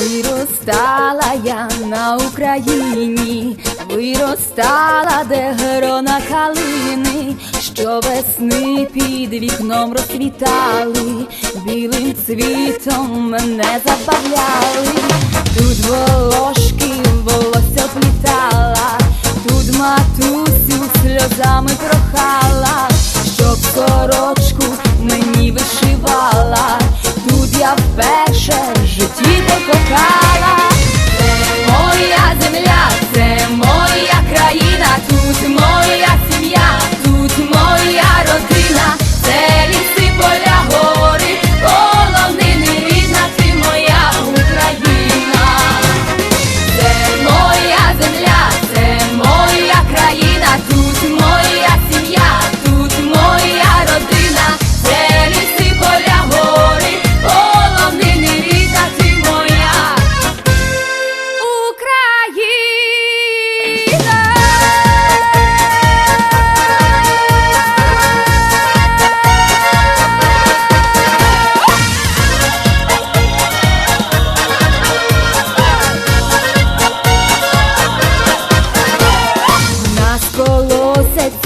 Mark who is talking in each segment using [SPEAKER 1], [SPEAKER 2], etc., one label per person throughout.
[SPEAKER 1] Виростала я на Україні, виростала, де грона калини, що весни під вікном розквітали, білим цвітом мене забавляли, тут волошки волосся плітала, тут матусю сльозами прохала, щоб сорочку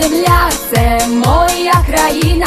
[SPEAKER 1] Земля, це моя країна,